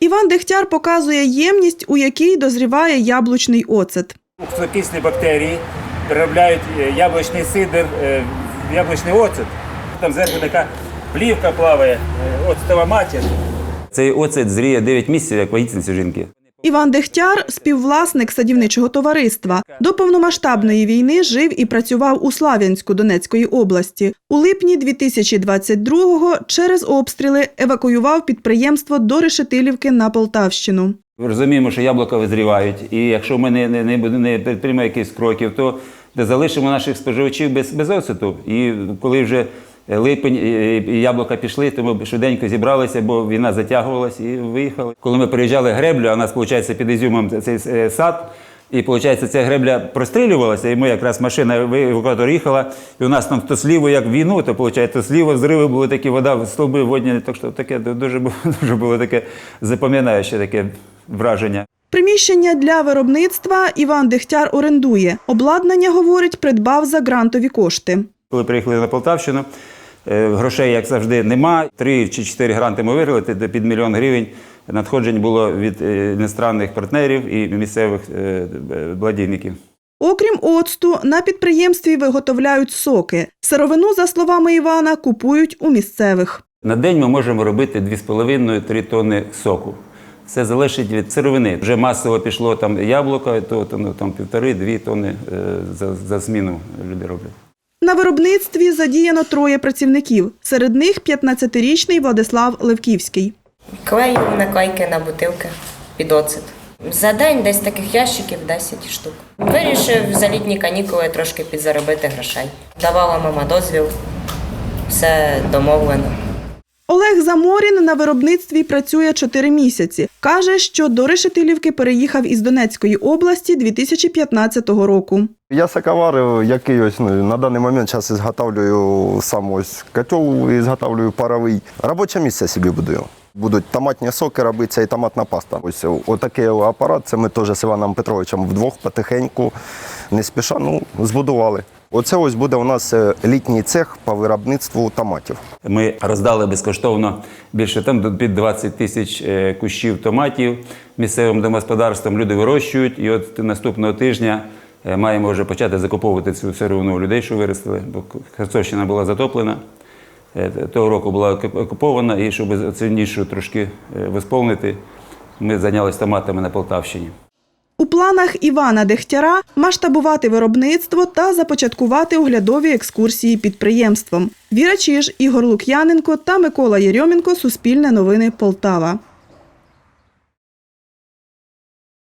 Іван Дехтяр показує ємність, у якій дозріває яблучний оцет. Окислокисні бактерії переробляють е, яблучний сидр е, в яблучний оцет. Там зверху така плівка плаває, е, оцетова матір. Цей оцет зріє 9 місяців, як вагітниці жінки. Іvan Дегтяр – співвласник садівничого товариства. До повномасштабної війни жив і працював у Слав'янську Донецької області. У липні 2022-го через обстріли евакуював підприємство до Решетилівки на Полтавщину. Розуміємо, що яблука визрівають, і якщо ми не, не, не, не підтримаємо якихось кроків, то залишимо наших споживачів без, без оцету. І коли вже липень і і яблука пішли, то ми швиденько зібралися, бо війна затягувалась і виїхали. Коли ми переїжджали греблю, а у нас, виходить, під Ізюмом цей е, сад, і виходить, ця гребля прострілювалася, і ми якраз машина евакуатор їхала, і у нас там то сліво, як війну, то виходить, то сліво взриви були такі, вода, стовби водні, так що таке дуже, було- дуже було таке запам'ятаюче таке враження. Приміщення для виробництва Іван Дегтяр орендує. Обладнання, говорить, придбав за грантові кошти. Коли приїхали на Полтавщину, е, грошей, як завжди, нема. Три чи чотири гранти ми виграли під мільйон гривень. Надходжень було від е, іностранних партнерів і місцевих е. Окрім оцту, на підприємстві виготовляють соки. Сировину, за словами Івана, купують у місцевих. На день ми можемо робити 2,5-3 тонни соку. Це залежить від сировини. Вже масово пішло там яблука, то, то ну, там півтори-дві тонни е, за, за зміну люди роблять. На виробництві задіяно троє працівників. Серед них 15-річний Владислав Левківський. Клею наклейки на бутилки під оцет. За день десь таких ящиків 10 штук. Вирішив за літні канікули трошки підзаробити грошей. Давала мама дозвіл, все домовлено. Олег Заморін на виробництві працює 4 місяці. Каже, що до Решетилівки переїхав із Донецької області 2015 року. Я саковар, який ось ну, на даний момент зараз зготовлюю сам ось котел, і зготовлюю паровий. Робоче місце собі будую. Будуть томатні соки робитися і томатна паста. Ось отакий апарат. Це ми теж з Іваном Петровичем вдвох потихеньку, не спіша, ну, збудували. Оце ось буде у нас е, літній цех по виробництву томатів. Ми роздали безкоштовно більше там під 20 тисяч е, кущів томатів місцевим домогосподарствам. Люди вирощують. І от наступного тижня е, маємо вже почати закуповувати цю сировину людей, що виростили, бо Херсонщина була затоплена. Того року була окупована, і щоб цю нішу трошки восповнити, ми зайнялися томатами на Полтавщині. У планах Івана Дехтяра масштабувати виробництво та започаткувати оглядові екскурсії підприємством. Віра Чиж, Ігор Лук'яненко та Микола Єрьомінко Суспільне новини Полтава.